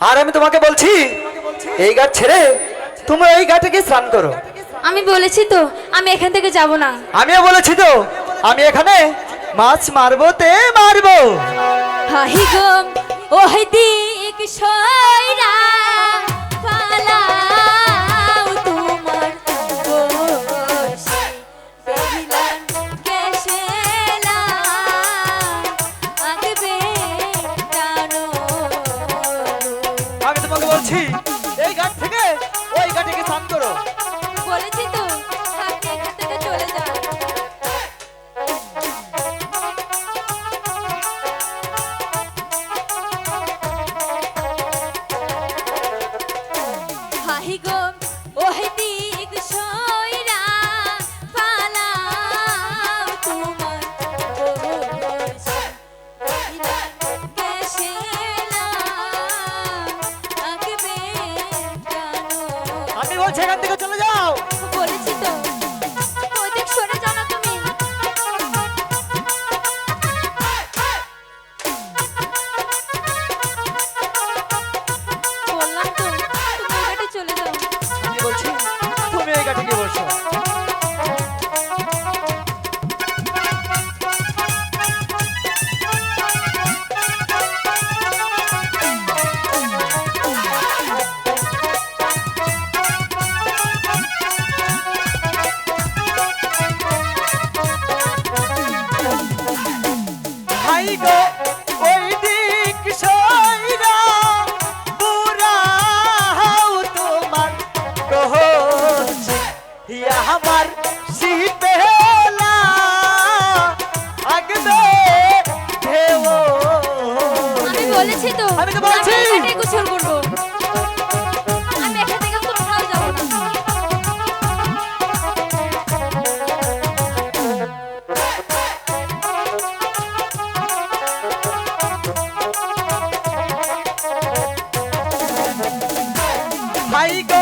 আর আমি তোমাকে বলছি এই ঘাট ছেড়ে তুমি এই ঘাটে গিয়ে স্নান করো। আমি বলেছি তো আমি এখান থেকে যাব না। আমিও বলেছি তো আমি এখানে মাছ মারবো তে মারবো। হাহি গো ওহ এক সয়রা আমার শীতে আমি বলেছি তো আমি তো বলছি। গোসল করব। I go.